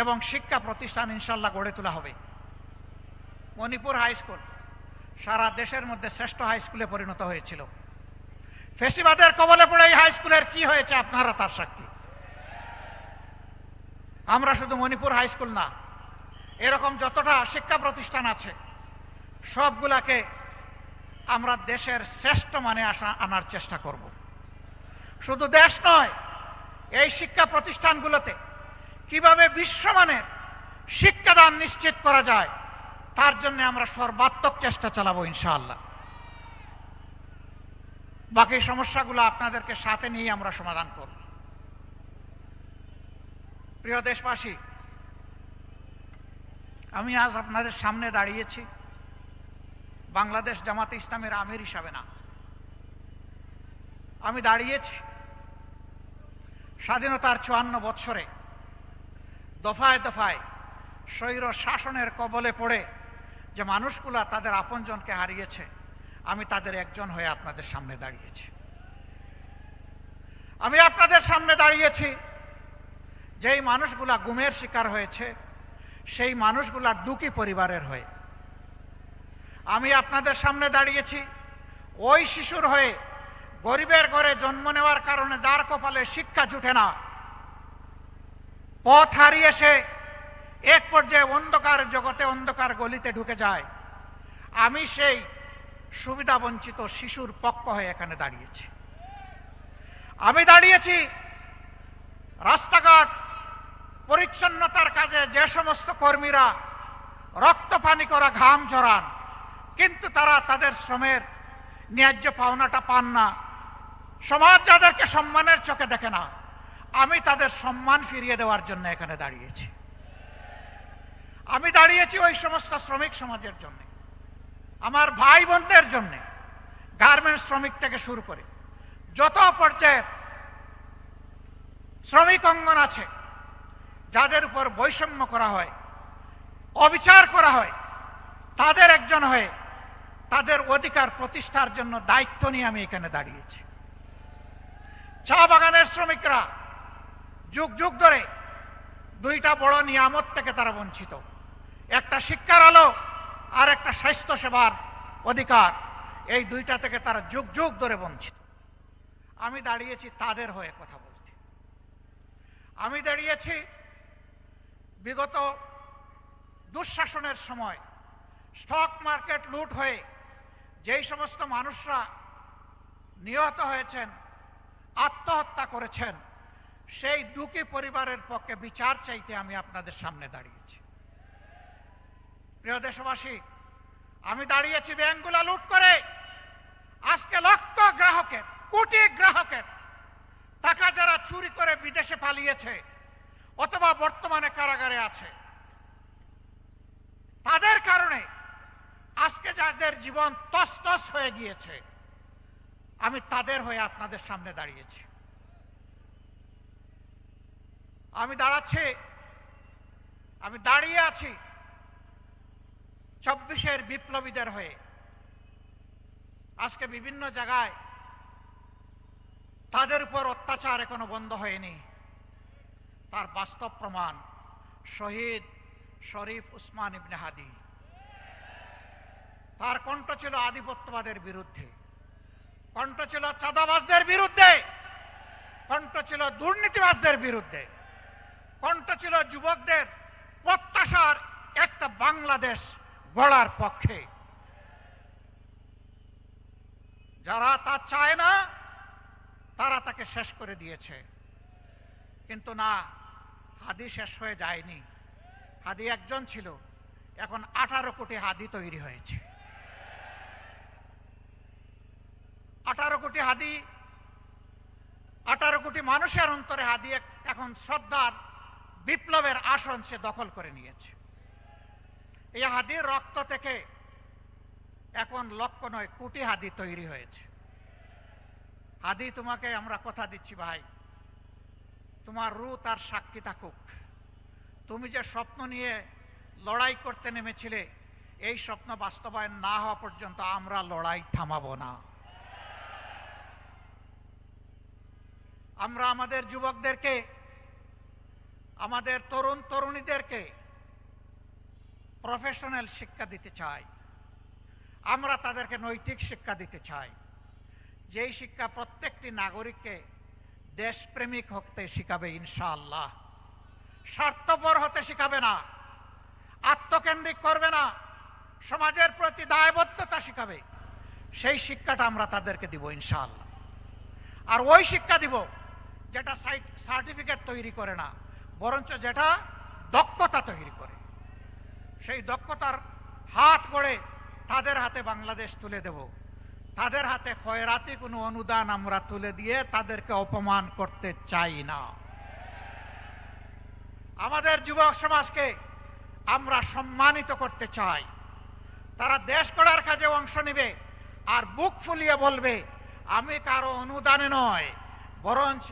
এবং শিক্ষা প্রতিষ্ঠান ইনশাল্লাহ গড়ে তোলা হবে। মণিপুর হাই স্কুল সারা দেশের মধ্যে শ্রেষ্ঠ হাই স্কুলে পরিণত হয়েছিল। ফেসিবাদের কবলে পড়ে এই হাই স্কুলের কি হয়েছে আপনারা তার সাক্ষী। আমরা শুধু মণিপুর হাই স্কুল না, এরকম যতটা শিক্ষা প্রতিষ্ঠান আছে, সবগুলাকে আমরা দেশের শ্রেষ্ঠ মানে আসা, আনার চেষ্টা করব। শুধু দেশ নয়, এই শিক্ষা প্রতিষ্ঠানগুলোতে কীভাবে বিশ্বমানের শিক্ষাদান নিশ্চিত করা যায়, তার জন্য আমরা সর্বাত্মক চেষ্টা চালাবো ইনশাআল্লাহ। বাকি সমস্যাগুলো আপনাদেরকে সাথে নিয়ে আমরা সমাধান করব। প্রিয় দেশবাসী, আমি আজ আপনাদের সামনে দাঁড়িয়েছি। বাংলাদেশ জামাতে ইসলামের আমির হিসাবে না। আমি দাঁড়িয়েছি স্বাধীনতার চুয়ান্ন বৎসরে। দফায় দফায় স্বৈর শাসনের কবলে পড়ে যে মানুষগুলা তাদের আপনজনকে হারিয়েছে, আমি তাদের একজন হয়ে আপনাদের সামনে দাঁড়িয়েছি। আমি আপনাদের সামনে দাঁড়িয়েছি, যেই মানুষগুলা গুমের শিকার হয়েছে, সেই মানুষগুলা দুঃখী পরিবারের হয়ে। আমি আপনাদের সামনে দাঁড়িয়েছি, ওই শিশুর হয়ে গরিবের ঘরে জন্ম নেওয়ার কারণে যার কপালে শিক্ষা জুটে না। পথ হারিয়ে সে এক পর্যায়ে অন্ধকার জগতে অন্ধকার গলিতে ঢুকে যায়। আমি সেই সুবিধা বঞ্চিত শিশুর পক্ষ হয়ে এখানে দাঁড়িয়েছি। আমি দাঁড়িয়েছি রাস্তাঘাট, পরিচ্ছন্নতার কাজে যে সমস্ত কর্মীরা রক্ত পানি করা, ঘাম ঝরান, কিন্তু তারা তাদের শ্রমের ন্যায্য পাওনাটা পান না। সমাজ যাদেরকে সম্মানের চোখে দেখে না আমি তাদের সম্মান ফিরিয়ে দেওয়ার জন্য এখানে দাঁড়িয়েছি। আমি দাঁড়িয়েছি ওই সমস্ত শ্রমিক সমাজের জন্য, আমার ভাই বোনদের জন্য, গার্মেন্টস শ্রমিক থেকে শুরু করে, যত পর্যায়ের শ্রমিক অঙ্গন আছে, যাদের উপর বৈষম্য করা হয়, অবিচার করা হয়, তাদের একজন হয়ে তাদের অধিকার প্রতিষ্ঠার জন্য দায়িত্ব নিয়ে আমি এখানে দাঁড়িয়েছি। চা বাগানের শ্রমিকরা যুগ যুগ ধরে দুইটা বড় নিয়ামত থেকে তারা বঞ্চিত। একটা শিক্ষার আলো আর একটা স্বাস্থ্য সেবার অধিকার। এই দুইটা থেকে তারা যুগ যুগ ধরে বঞ্চিত। আমি দাঁড়িয়েছি তাদের হয়ে কথা বলতে। আমি দাঁড়িয়েছি বিগত দুঃশাসনের সময় স্টক মার্কেট লুট হয়ে যেই সমস্ত মানুষরা নিহত হয়েছেন, আত্মহত্যা করেছেন সেই দুঃখী পরিবারের পক্ষে বিচার চাইতে আমি আপনাদের সামনে দাঁড়িয়েছি। প্রিয় দেশবাসী, আমি দাঁড়িয়েছি ব্যাংকগুলা লুট করে। আজকে লক্ষ গ্রাহকের, কোটি গ্রাহকের টাকা যারা চুরি করে বিদেশে পালিয়েছে অথবা বর্তমানে কারাগারে আছে। তাদের কারণে আজকে যাদের জীবন তস তস হয়ে গিয়েছে, আমি তাদের হয়ে আপনাদের সামনে দাঁড়িয়েছি। আমি দাঁড়াচ্ছি। আমি দাঁড়িয়ে আছি চব্বিশের বিপ্লবীদের হয়ে। আজকে বিভিন্ন জায়গায় তাদের উপর অত্যাচার এখনও বন্ধ হয়নি। তার বাস্তব প্রমাণ শহীদ শরীফ উসমান ইবনে হাদি। তার কণ্ঠ ছিল আধিপত্যবাদের বিরুদ্ধে। কণ্ঠ ছিল চাঁদাবাজদের বিরুদ্ধে। কণ্ঠ ছিল দুর্নীতিবাজদের বিরুদ্ধে। কণ্ঠ ছিল যুবকদের প্রত্যাশার একটা বাংলাদেশ গড়ার পক্ষে। যারা তা চায় না, তারা তাকে শেষ করে দিয়েছে। কিন্তু না, হাদি শেষ হয়ে যায়নি। হাদি একজন ছিল, এখন আঠারো কোটি হাদি তৈরি হয়েছে। আঠারো কোটি হাদি, আঠারো কোটি মানুষের অন্তরে হাদি এখন শ্রদ্ধার বিপ্লবের আসন সে দখল করে নিয়েছে। এই হাদির রক্ত থেকে এখন লক্ষ নয়, কোটি হাদি তৈরি হয়েছে। হাদি তোমাকে আমরা কথা দিচ্ছি, ভাই। তোমার রু তার সাক্ষী থাকুক। তুমি যে স্বপ্ন নিয়ে লড়াই করতে নেমেছিলে, এই স্বপ্ন বাস্তবায়ন না হওয়া পর্যন্ত আমরা লড়াই থামাবো না। আমরা আমাদের যুবকদেরকে আমাদের তরুণ তরুণীদেরকে প্রফেশনাল শিক্ষা দিতে চাই। আমরা তাদেরকে নৈতিক শিক্ষা দিতে চাই। যেই শিক্ষা প্রত্যেকটি নাগরিককে দেশপ্রেমিক হতে শিখাবে ইনশাআল্লাহ। স্বার্থপর হতে শিখাবে না। আত্মকেন্দ্রিক করবে না। সমাজের প্রতি দায়বদ্ধতা শিখাবে। সেই শিক্ষাটা আমরা তাদেরকে দিব ইনশাআল্লাহ। আর ওই শিক্ষা দিব যেটা সার্টিফিকেট তৈরি করে না। বরঞ্চ যেটা দক্ষতা তৈরি করে। সেই দক্ষতার হাত গড়ে তাদের হাতে বাংলাদেশ তুলে দেব। তাদের হাতে খয়রাতি কোনো অনুদান আমরা তুলে দিয়ে তাদেরকে অপমান করতে চাই না। আমাদের যুবক সমাজকে আমরা সম্মানিত করতে চাই। তারা দেশ গড়ার কাজে অংশ নেবে আর বুক ফুলিয়ে বলবে, আমি কারও অনুদানে নয়, বরঞ্চ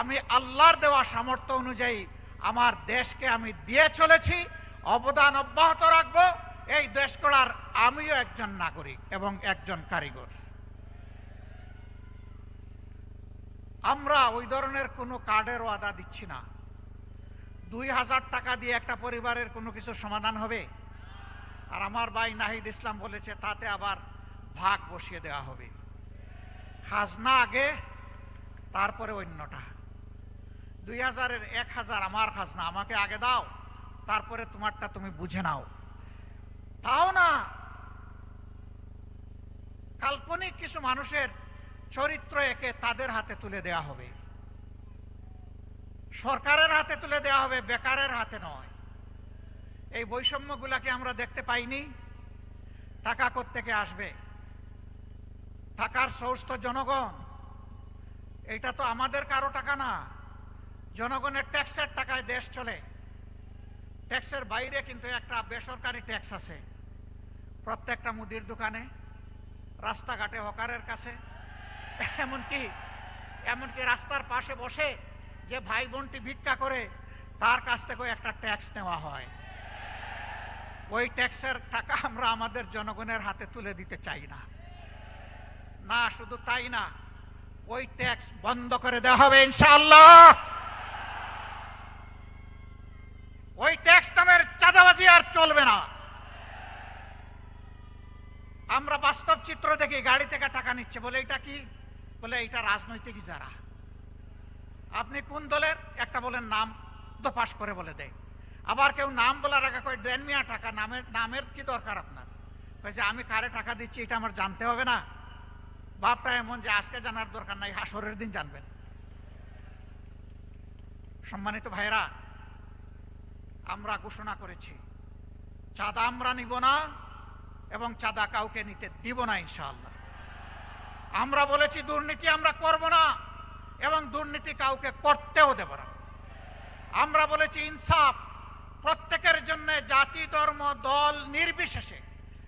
আমি আল্লাহর দেওয়া সামর্থ্য অনুযায়ী আমার দেশকে আমি দিয়ে চলেছি, অবদান অব্যাহত রাখব। এই দেশ করার আমিও একজন নাগরিক এবং একজন কারিগর। আমরা ওই ধরনের কোনো কার্ডের ওয়াদা দিচ্ছি না। দুই হাজার টাকা দিয়ে একটা পরিবারের কোনো কিছু সমাধান হবে? আর আমার ভাই নাহিদ ইসলাম বলেছে, তাতে আবার ভাগ বসিয়ে দেওয়া হবে। খাজনা আগে, তারপরে অন্যটা। দুই হাজারের এক হাজার আমার খাজনা, আমাকে আগে দাও, তারপরে তোমারটা তুমি বুঝে নাও। তাও না, কাল্পনিক কিছু মানুষের চরিত্র একে তাদের হাতে তুলে দেয়া হবে। সরকারের হাতে তুলে দেওয়া হবে, বেকারের হাতে নয়। এই বৈষম্যগুলাকে আমরা দেখতে পাইনি। টাকা থেকে আসবে? টাকার সোর্স তো জনগণ। এটা তো আমাদের কারও টাকা না। জনগণের ট্যাক্সের টাকায় দেশ চলে। ট্যাক্সের বাইরে কিন্তু একটা বেসরকারি ট্যাক্স আছে। প্রত্যেকটা মুদির দোকানে, রাস্তাঘাটে হকারের কাছে। এমনকি এমনকি রাস্তার পাশে বসে যে ভাই বোনটি ভিক্ষা করে, তার কাছ থেকেও একটা ট্যাক্স নেওয়া হয়। ওই ট্যাক্সের টাকা আমরা আমাদের জনগণের হাতে তুলে দিতে চাই না। না, শুধু তাই না, ওই ট্যাক্স বন্ধ করে দেওয়া হবে ইনশাআল্লাহ। ওই ট্যাক্স নামের চাঁদাবাজি আর চলবে না। আমরা বাস্তব চিত্র দেখি, গাড়ি থেকে টাকা নিচ্ছে। বলে এটা কি? বলে এটা রাজনৈতিক যারা আপনি কোন দলের? একটা বলেন নাম পাশ করে বলে দেয়। আবার কেউ নাম বলার আগে কয়, দেন মিয়া টাকা, নামের নামের কি দরকার আপনার? কয়েছে আমি কারে টাকা দিচ্ছি, এটা আমার জানতে হবে না। বাপটা এমন যে, আজকে জানার দরকার নাই, হাসরের দিন জানবেন। সম্মানিত ভাইরা আমরা ঘোষণা করেছি। চাঁদা আমরা নিব না এবং চাঁদা কাউকে নিতে দিব না, ইনশাআল্লাহ। আমরা বলেছি, দুর্নীতি আমরা করব না এবং দুর্নীতি কাউকে করতেও দেব না। আমরা বলেছি, ইনসাফ প্রত্যেকের জন্য জাতি, ধর্ম, দল নির্বিশেষে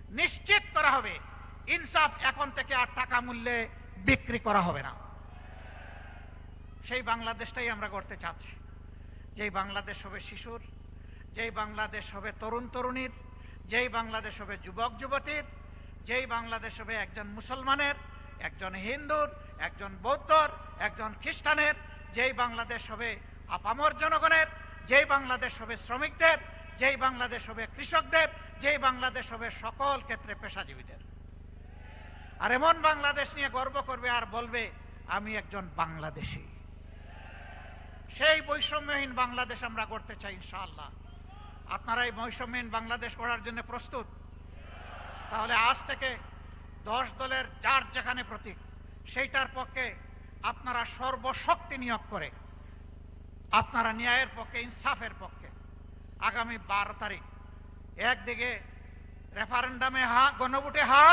নিশ্চিত করা হবে, ইনসাফ এখন থেকে আর টাকা মূল্যে বিক্রি করা হবে না। সেই বাংলাদেশটাই আমরা করতে চাচ্ছি। যেই বাংলাদেশ হবে শিশুর যেই বাংলাদেশ হবে তরুণ তরুণীর, যেই বাংলাদেশ হবে যুবক যুবতীর, যেই বাংলাদেশ হবে একজন মুসলমানের, একজন হিন্দুর, একজন বৌদ্ধর, একজন খ্রিস্টানের, যেই বাংলাদেশ হবে আপামর জনগণের, যেই বাংলাদেশ হবে শ্রমিকদের, যেই বাংলাদেশ হবে কৃষকদের, যেই বাংলাদেশ হবে সকল ক্ষেত্রে পেশাজীবীদের। আর এমন বাংলাদেশ নিয়ে গর্ব করবে আর বলবে, আমি একজন বাংলাদেশি। সেই বৈষম্যহীন বাংলাদেশ আমরা করতে চাই ইনশাআল্লাহ। আপনারা এই বৈষম্যহীন বাংলাদেশ করার জন্য প্রস্তুত? তাহলে আজ থেকে দশ দলের যার যেখানে প্রতীক, সেইটার পক্ষে আপনারা সর্বশক্তি নিয়োগ করে, আপনারা ন্যায়ের পক্ষে, ইনসাফের পক্ষে, আগামী বারো তারিখ একদিকে রেফারেন্ডামে হা, গণভোটে হা,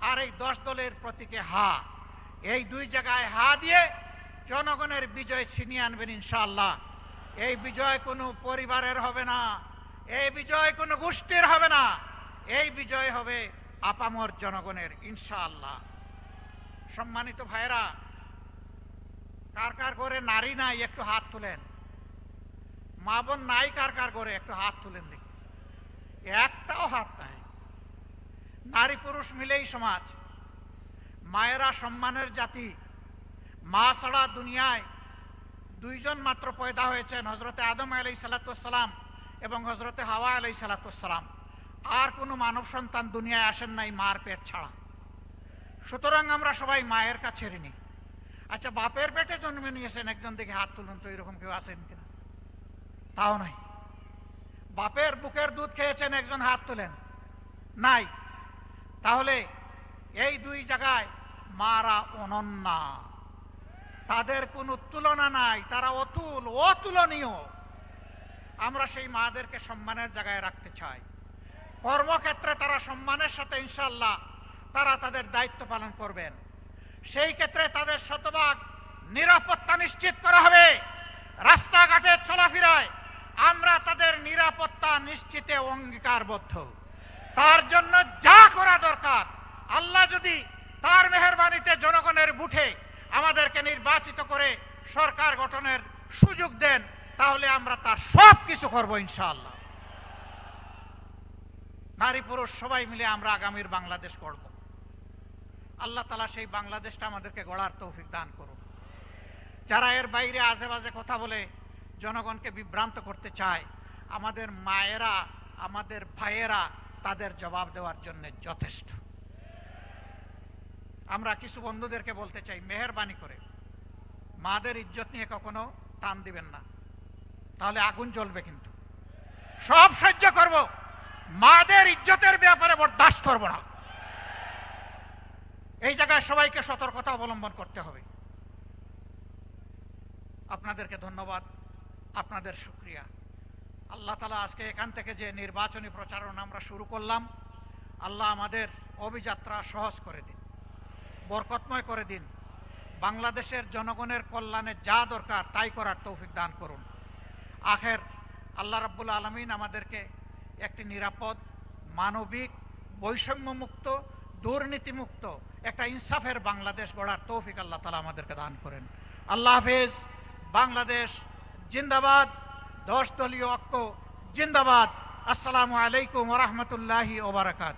আর এই দশ দলের প্রতীকে হা। এই দুই জায়গায় হা দিয়ে জনগণের বিজয় ছিনিয়ে আনবেন ইনশাল্লাহ এই বিজয় কোনো পরিবারের হবে না এই বিজয় কোনো গোষ্ঠীর হবে না। এই বিজয় হবে আপামর জনগণের, ইনশাআল্লাহ। সম্মানিত ভাইরা কার কার করে নারী নাই একটু হাত তুলেন। মা বোন নাই কার কার করে একটু হাত তুলেন দেখি। একটাও হাত নাই। নারী পুরুষ মিলেই সমাজ। মায়েরা সম্মানের জাতি। মা ছাড়া দুনিয়ায় দুইজন মাত্র পয়দা হয়েছেন হজরতে আদম আলাই সালাতাম এবং হজরতে হাওয়া আলাই সালাতাম আর কোনো মানব সন্তান দুনিয়ায় আসেন নাই মার পেট ছাড়া। সুতরাং আমরা সবাই মায়ের কাছে ঋণী। আচ্ছা বাপের পেটে জন্মে নিয়েছেন, একজন দেখে হাত তুলুন তো এরকম কেউ আছেন কিনা? তাও নাই। বাপের বুকের দুধ খেয়েছেন, একজন হাত তোলেন। নাই। তাহলে এই দুই জায়গায় মারা অনন্যা। তাদের কোনো তুলনা নাই, তারা অতুল, অতুলনীয়। আমরা সেই মাদেরকে সম্মানের জায়গায় রাখতে চাই। কর্মক্ষেত্রে তারা সম্মানের সাথে ইনশাল্লাহ তারা তাদের দায়িত্ব পালন করবেন। সেই ক্ষেত্রে তাদের শতভাগ নিরাপত্তা নিশ্চিত করা হবে। রাস্তাঘাটে চলাফেরায় আমরা তাদের নিরাপত্তা নিশ্চিতে অঙ্গীকারবদ্ধ। তার জন্য যা করা দরকার, আল্লাহ যদি তার মেহরবানিতে জনগণের বুঠে আমাদেরকে নির্বাচিত করে সরকার গঠনের সুযোগ দেন তাহলে আমরা তার সব কিছু করব ইনশাআল্লাহ। নারী পুরুষ সবাই মিলে আমরা আগামীর বাংলাদেশ গড়ব। আল্লাহ তালা সেই বাংলাদেশটা আমাদেরকে গড়ার তৌফিক দান করুন। যারা এর বাইরে আজে বাজে কথা বলে জনগণকে বিভ্রান্ত করতে চায়, আমাদের মায়েরা, আমাদের ভাইয়েরা তাদের জবাব দেওয়ার জন্য যথেষ্ট। আমরা কিছু বন্ধুদেরকে বলতে চাই, মেহরবানি করে। মাদের ইজ্জত নিয়ে কখনো টান দিবেন না। তাহলে আগুন জ্বলবে কিন্তু। সব সহ্য করব। মাদের ইজ্জতের ব্যাপারে বরদাস্ত করব না। এই জায়গায় সবাইকে সতর্কতা অবলম্বন করতে হবে। আপনাদেরকে ধন্যবাদ। আপনাদের শুক্রিয়া। আল্লাহ তালা আজকে এখান থেকে যে নির্বাচনী প্রচারণা আমরা শুরু করলাম, আল্লাহ আমাদের অভিযাত্রা সহজ করে দিন, বরকতময় করে দিন। বাংলাদেশের জনগণের কল্যাণে যা দরকার তাই করার তৌফিক দান করুন। আখের আল্লাহ রাব্বুল আলমিন আমাদেরকে একটি নিরাপদ, মানবিক, বৈষম্যমুক্ত, দুর্নীতিমুক্ত একটা ইনসাফের বাংলাদেশ গড়ার তৌফিক আল্লাহ তালা আমাদেরকে দান করেন। আল্লাহ হাফেজ। বাংলাদেশ জিন্দাবাদ। দশ দলীয় ঐক্য জিন্দাবাদ। আসসালামু আলাইকুম রহমতুল্লাহি ওবরাকাত